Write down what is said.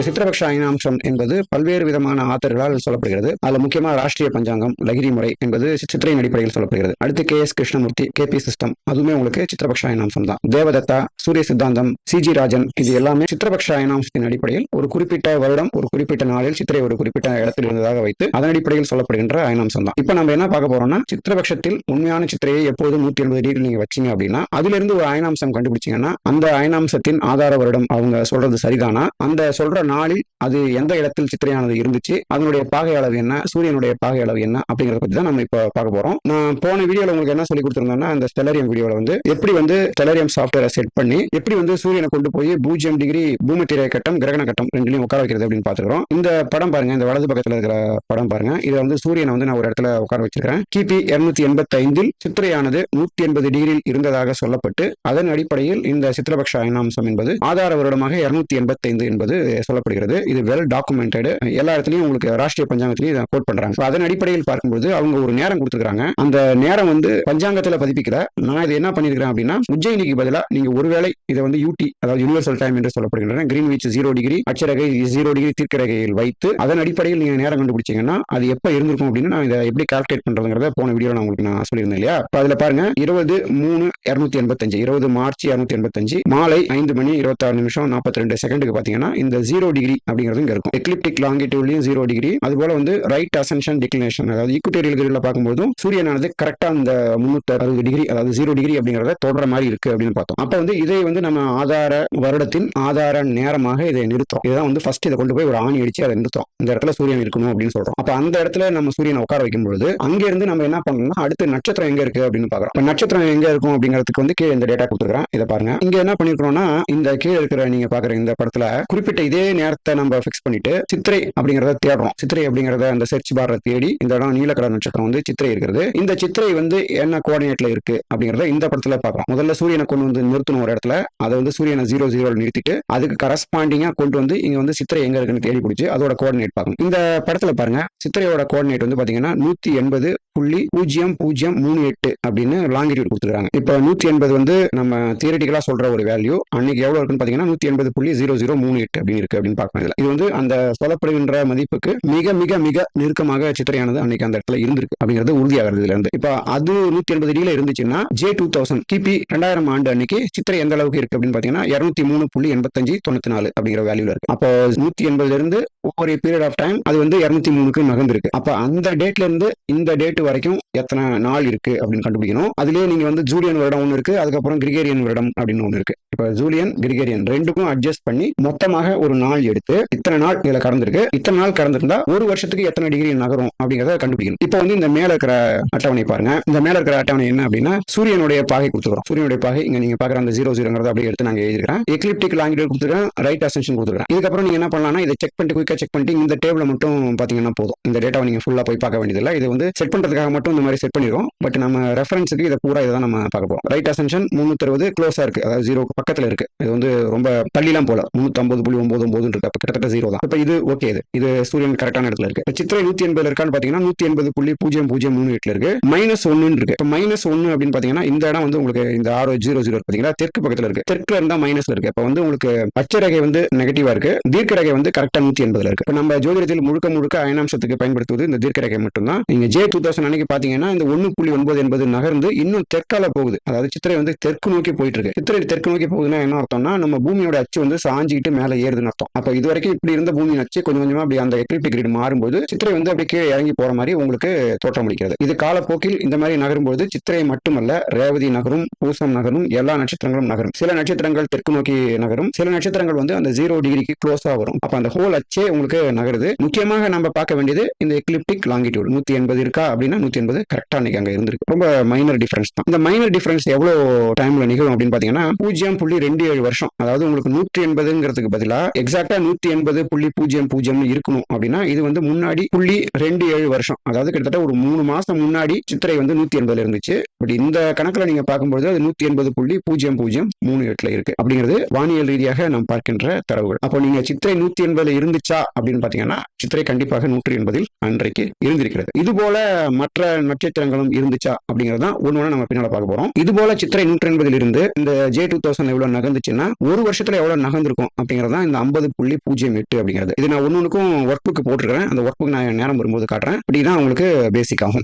இந்த சித்திரபக்ஷ அயனாம்சம் என்பது பல்வேறு விதமான ஆத்தர்களால் சொல்லப்படுகிறது. அதுல முக்கியமாக ராஷ்டிரிய பஞ்சாங்கம் லகிரி முறை என்பது சித்திரையின் அடிப்படையில் சொல்லப்படுகிறது. அடுத்து K S Krishnamurthy K P system அதுவுமே உங்களுக்கு சித்திரபக்ஷ அயனாம்சம் தான். தேவதத்தா சூரிய சித்தாந்தம் சி ஜி ராஜன் இது எல்லாமே சித்திரபக்ஷ அயனாம்சத்தின் அடிப்படையில் ஒரு குறிப்பிட்ட வருடம் ஒரு குறிப்பிட்ட நாளில் சித்திரை ஒரு குறிப்பிட்ட இடத்தில் இருந்ததாக வைத்து அதன் அடிப்படையில் சொல்லப்படுகின்ற அயனாம்சம் தான். இப்போ நம்ம என்ன பார்க்க போறோம்னா சித்திரபக்ஷத்தில் உண்மையான சித்திரையை எப்போதும் நூத்தி எண்பது டிகிரி நீங்க வச்சீங்க அப்படின்னா அதுல இருந்து ஒரு அயனாம்சம் கண்டுபிடிச்சீங்கன்னா அந்த அயனாம்சத்தின் ஆதார வருடம் அவங்க சொல்றது சரிதானா? அந்த சொல்ற நாளில் அது எந்த இடத்தில் சித்திரையானது இருந்துச்சு அதனுடைய பாகை அளவு என்ன சூரியனுடைய பாகை அளவு என்ன அப்படிங்கறத பத்தி தான் நம்ம இப்போ பார்க்க போறோம். நான் போன வீடியோல உங்களுக்கு என்ன சொல்லி கொடுத்திருந்தேன்னா அந்த ஸ்டெலரியம் வீடியோல வந்து எப்படி வந்து ஸ்டெலரியம் சாஃப்ட்வேரை செட் பண்ணி எப்படி வந்து சூரியனை கொண்டு போய் பூஜ்ஜியம் டிகிரி பூமத்திரைய கட்டம் கிரகண கட்டம் ரெண்டுலையும் உட்கார வைக்கிறது அப்படின்னு பாத்துக்கிறோம் இந்த படம் பாருங்க இந்த வலது பக்கத்துல இருக்கிற படம் பாருங்க. இது வந்து சூரியனை வந்து நான் ஒரு இடத்துல உட்கார வச்சிருக்கேன் கிபி இருநூத்தி எண்பத்தி ஐந்தில் சித்திரையானது நூத்தி எண்பது டிகிரியில் இருந்ததாக சொல்லப்பட்டு அதன் அடிப்படையில் இந்த சித்திரபக்ஷ அயனாம்சம் என்பது ஆதார வருடமாக இருநூத்தி எண்பத்தி ஐந்து என்பது சொல்ல சொல்லப்படுகிறது. இது வெல் டாக்குமெண்டடு எல்லா இடத்துலயும் உங்களுக்கு ராஷ்டிரிய பஞ்சாங்கத்திலையும் இதை கோட் பண்றாங்க. அதன் அடிப்படையில் பார்க்கும்போது அவங்க ஒரு நேரம் கொடுத்துருக்காங்க அந்த நேரம் வந்து பஞ்சாங்கத்தில் பதிப்பிக்கல. நான் இது என்ன பண்ணியிருக்கிறேன் அப்படின்னா உஜ்ஜயினிக்கு பதிலாக நீங்க ஒருவேளை இதை வந்து யூடி அதாவது யூனிவர்சல் டைம் என்று சொல்லப்படுகின்றன. கிரீன் கிரீன்விச் ஜீரோ டிகிரி அச்சரகை ஜீரோ டிகிரி தீர்க்கரகையில் வைத்து அதன் அடிப்படையில் நீங்க நேரம் கண்டுபிடிச்சீங்கன்னா அது எப்போ இருந்திருக்கும் அப்படின்னு நான் இதை எப்படி கால்குலேட் பண்றதுங்கிறத போன வீடியோ நான் உங்களுக்கு நான் சொல்லியிருந்தேன் இல்லையா? இப்போ அதில் பாருங்க இருபது மூணு இரநூத்தி எண்பத்தஞ்சு இருபது மார்ச் இரநூத்தி எண்பத்தஞ்சு மாலை ஐந்து மணி இருபத்தாறு நிமிஷம் நாற்பத்தி ரெண்டு செகண்டுக்கு பார்த்தீங்கன்னா இந்த ஜீரோ டிகிரி அப்படிங்கிறது இங்க இருக்கும். எக்லிப்டிக் லாங்கிடியூட்லயும் ஜீரோ டிகிரி அது போல வந்து ரைட் அசன்ஷன் டிக்ளினேஷன் அதாவது ஈக்குட்டோரியல் கிரில பார்க்கும்போதும் சூரியனானது கரெக்டா அந்த முன்னூத்தி அறுபது டிகிரி அதாவது ஜீரோ டிகிரி அப்படிங்கறத தொடர மாதிரி இருக்கு அப்படின்னு பார்த்தோம். அப்ப வந்து இதை வந்து நம்ம ஆதார வருடத்தின் ஆதார நேரமாக இதை நிறுத்தோம். இதுதான் வந்து ஃபர்ஸ்ட் இதை கொண்டு போய் ஒரு ஆணி அடிச்சு அதை நிறுத்தோம். இந்த இடத்துல சூரியன் இருக்கணும் அப்படின்னு சொல்றோம். அப்ப அந்த இடத்துல நம்ம சூரியனை உட்கார வைக்கும் பொழுது அங்கிருந்து நம்ம என்ன பண்ணணும்னா அடுத்து நட்சத்திரம் எங்க இருக்கு அப்படின்னு பாக்குறோம் நட்சத்திரம் எங்க இருக்கும் அப்படிங்கிறதுக்கு வந்து கீழே இந்த டேட்டா கொடுத்துருக்கேன் இதை பாருங்க. இங்க என்ன பண்ணிருக்கோம்னா இந்த கீழே இருக்கிற நீங்க பாக்குற இந்த படத்துல குறிப்பிட்ட இதே நேரத்தை நம்ம ஃபிக்ஸ் பண்ணிட்டு சித்திரை அப்படிங்கறத தேடுறோம் சித்திரை அப்படிங்கறத அந்த சர்ச் பார்ல தேடி இந்த இடம் நீல கலர் நட்சத்திரம் வந்து சித்திரை இருக்கிறது. இந்த சித்திரை வந்து என்ன கோஆர்டினேட்ல இருக்கு அப்படிங்கறத இந்த படத்துல பார்க்கலாம் முதல்ல சூரியனை கொண்டு வந்து நிறுத்தணும் ஒரு இடத்துல. அதை வந்து சூரியனை ஜீரோ ஜீரோ நிறுத்திட்டு அதுக்கு கரஸ்பாண்டிங்கா கொண்டு வந்து இங்க வந்து சித்திரை எங்க இருக்குன்னு தேடி பிடிச்சி அதோட கோஆர்டினேட் பார்க்கணும். இந்த படத்துல பாருங்க. சித்திரையோட கோஆர்டினேட் வந்து பாத்தீங்கன்னா நூத்தி எண்பது புள்ளி பூஜ்ஜியம் பூஜ்ஜியம் மூணு எட்டு அப்படின்னு லாங்கிடியூட் கொடுத்துருக்காங்க. இப்போ நூத்தி எண்பது வந்து நம்ம தியரட்டிக்கலா சொல்ற ஒரு வேல்யூ அன்னைக்கு எவ்வளவு இருக்குன்னு பாத்தீங்கன்னா நூத்தி எண்பது புள்ளி ஜீரோ ஜீரோ மூணு எட்டு அப்படின்னு இருக்கு. அப்படின்னு பார்க்கணும் இதுல. இது வந்து அந்த சொல்லப்படுகின்ற மதிப்புக்கு மிக மிக மிக நெருக்கமாக சித்திரையானது அன்னைக்கு அந்த இடத்துல இருந்திருக்கு அப்படிங்கிறது உறுதியாகிறது இதுல இருந்து இப்போ அது நூத்தி எண்பது டிகிரில இருந்துச்சுன்னா ஜே டூ தௌசண்ட் கிபி ரெண்டாயிரம் ஆண்டு அன்னைக்கு சித்திரை எந்த அளவுக்கு இருக்கு அப்படின்னு பாத்தீங்கன்னா இருநூத்தி மூணு புள்ளி எண்பத்தஞ்சு தொண்ணூத்தி நாலு அப்படிங்கிற வேல்யூல இருக்கு. அப்போ நூத்தி எண்பதுல இருந்து ஒவ்வொரு பீரியட் ஆஃப் டைம் அது வந்து இருநூத்தி மூணுக்கு நகர்ந்திருக்கு. அப்ப அந்த டேட்ல இருந்து இந்த டேட் வரைக்கும் எத்தனை நாள் இருக்கு அப்படின்னு கண்டுபிடிக்கணும். அதுலயே நீங்க வந்து ஜூலியன் வருடம் ஒன்று இருக்கு அதுக்கப்புறம் கிரிகேரியன் வருடம் அப்படின்னு ஒன்று இருக்கு. இப்ப ஜூலியன் கிரிகேரியன் ரெண்டுக்கும் அட்ஜஸ்ட் பண்ணி மொத்தமாக ஒரு நாள் எடுத்து இத்தனை நாள் இதுல கடந்திருக்கு. இத்தனை நாள் கடந்திருந்தா ஒரு வருஷத்துக்கு எத்தனை டிகிரி நகரும் அப்படிங்கறத கண்டுபிடிக்கணும். இப்போ வந்து இந்த மேல இருக்கிற அட்டவணை பாருங்க. இந்த மேல இருக்கிற அட்டவணை என்ன அப்படின்னா சூரியனுடைய பாகை கொடுத்துக்கிறோம் சூரியனுடைய பாகை இங்க நீங்க பாக்குற அந்த ஜீரோ ஜீரோங்கிறத அப்படியே எடுத்து நாங்க எழுதிக்கிறேன் எக்லிப்டிக் லாங்கிடியூட் கொடுத்துருக்கேன். ரைட் அசென்ஷன் கொடுத்துருக்கேன். இதுக்கப்புறம் நீங்க என்ன பண்ணலாம்னா இதை செக் பண்ணிட்டு குயிக்கா செக் பண்ணிட்டு இந்த டேபிள் மட்டும் பாத்தீங்கன்னா போதும். இந்த டேட்டாவை நீங்க ஃபுல்லா போய் பார்க்க வேண்டியதில்லை. இது வந்து செட் பண்றதுக்காக மட்டும் இந்த மாதிரி செட் பண்ணிருக்கோம் பட் நம்ம ரெஃபரன்ஸுக்கு இதை பூரா இதை தான் நம்ம பார்க்க போறோம். ரைட் அசென்ஷன் முன்னூத்தி அறுபது க்ளோஸா இருக்கு. அதாவது ஜீரோக்கு பக்கத்துல இருக்கு. இது வந்து ரொம்ப தள்ளிலாம் போல முன்னூத்தி ஐம்பது புள்ளி ஒன்பது ஒன்பது இருக்கு கிட்டத்தட்ட ஜீரோ தான். இப்போ இது ஓகே இது. இது சூரியன் கரெக்டான இடத்துல இருக்கு. இப்போ சித்திரை நூத்தி எண்பது இருக்கான்னு பாத்தீங்கன்னா நூத்தி எண்பது புள்ளி பூஜ்ஜியம் பூஜ்ஜியம் மூணு எட்டுல இருக்கு. மைனஸ் ஒன்னு இருக்கு. இப்போ மைனஸ் ஒன்னு அப்படின்னு பாத்தீங்கன்னா இந்த இடம் வந்து உங்களுக்கு இந்த ஆரோ ஜீரோ ஜீரோ பாத்தீங்கன்னா தெற்கு பக்கத்துல இருக்கு. தெற்குல இருந்தா மைனஸ்ல இருக்கு. இப்போ வந்து உங்களுக்கு அச்சரகை வந்து நெகட்டிவா இருக்கு. தீர்க்கரகை வந்து கரெக்டா நூத்தி எண்பதுல இருக்கு. இப்போ நம்ம ஜோதிடத்தில் முழுக்க முழுக்க அயனாம்சத்துக்கு பயன்படுத்துவது இந்த தீர்க்கரகை மட்டும்தான். நீங்க ஜே டூ தௌசண்ட் அன்னைக்கு பாத்தீங்கன்னா இந்த ஒன்னு புள்ளி ஒன்பது என்பது நகர்ந்து இன்னும் தெற்கால போகுது. அதாவது சித்திரை வந்து தெற்கு நோக்கி போயிட்டு இருக்கு. சித்திரை தெற்கு நோக்கி போகுதுன்னா என்ன அர்த்தம்னா நம்ம பூமியோட அச்சு வந்து சாஞ்சிக்கிட்டு மேலே ஏறுதுன்னு அர்த்தம். அப்ப இது வரைக்கும் இப்படி இருந்த பூமியின் நச்சு கொஞ்சம் கொஞ்சமா அப்படி அந்த எக்லிப்டிக் கிரிட் மாறும்போது சித்திரை வந்து அப்படியே கீழே இறங்கி போற மாதிரி உங்களுக்கு தோற்றமளிக்கிறது இது காலப்போக்கில் இந்த மாதிரி நகரும்போது சித்திரை மட்டுமல்ல ரேவதி நகரும் பூசம் நகரும் எல்லா நட்சத்திரங்களும் நகரும். சில நட்சத்திரங்கள் தெற்கு நோக்கி நகரும் சில நட்சத்திரங்கள் வந்து அந்த ஜீரோ டிகிரிக்கு க்ளோஸா வரும். அப்ப அந்த ஹோல் அச்சே உங்களுக்கு நகருது. முக்கியமாக நம்ம பார்க்க வேண்டியது இந்த எக்லிப்டிக் லாங்கிடியூட் நூத்தி எண்பது இருக்கா அப்படின்னா நூத்தி எண்பது கரெக்டா அன்னைக்கு அங்க இருந்திருக்கு. ரொம்ப மைனர் டிஃபரன்ஸ் தான். இந்த மைனர் டிஃபரன்ஸ் எவ்வளவு டைம்ல நிகழும் அப்படின்னு பாத்தீங்கன்னா பூஜ்ஜியம் புள்ளி ரெண்டு ஏழு வருஷம். அதாவது உங்களுக்கு நூற்றி எண்பதுங்கிறதுக்கு பதிலாக எக்ஸாக்ட் நூத்தி எண்பது புள்ளி பூஜ்ஜியம் பூஜ்ஜியம் இருக்கணும் அப்படின்னா இது வந்து முன்னாடி புள்ளி ரெண்டு ஏழு வருஷம். அதாவது கிட்டத்தட்ட ஒரு மூணு மாசம் முன்னாடி சித்திரை வந்து நூத்தி எண்பதுல இருந்துச்சு. பட் இந்த கணக்குல நீங்க பார்க்கும்போது அது நூத்தி எண்பது புள்ளி பூஜ்ஜியம் பூஜ்ஜியம் மூணு எட்டுல இருக்கு. அப்படிங்கிறது வானியல் ரீதியாக நாம் பார்க்கின்ற தரவுகள். அப்போ நீங்க சித்திரை நூத்தி எண்பதுல இருந்துச்சா அப்படின்னு பாத்தீங்கன்னா சித்திரை கண்டிப்பாக நூற்றி எண்பதில் அன்றைக்கு இருந்திருக்கிறது. இது போல மற்ற நட்சத்திரங்களும் இருந்துச்சா அப்படிங்கிறது தான் ஒன்று ஒன்று நம்ம பின்னால பார்க்க போறோம். இது போல சித்திரை நூற்றி எண்பதில் இருந்து இந்த ஜே டூ தௌசண்ட் எவ்வளவு நகர்ந்துச்சுன்னா ஒரு வருஷத்துல எவ்வளவு நகர்ந்திருக்கும் அப்படிங்கிறது தான் இந்த ஐம்பது புள்ளி பூஜ்ஜியம் எட்டு அப்படிங்கிறது. இது நான் ஒன்று ஒன்றுக்கும் ஒர்க் புக் போட்டிருக்கிறேன். அந்த ஒர்க் புக் நான் நேரம் வரும்போது காட்டுறேன். அப்படின்னா உங்களுக்கு பேசிக் ஆகும்.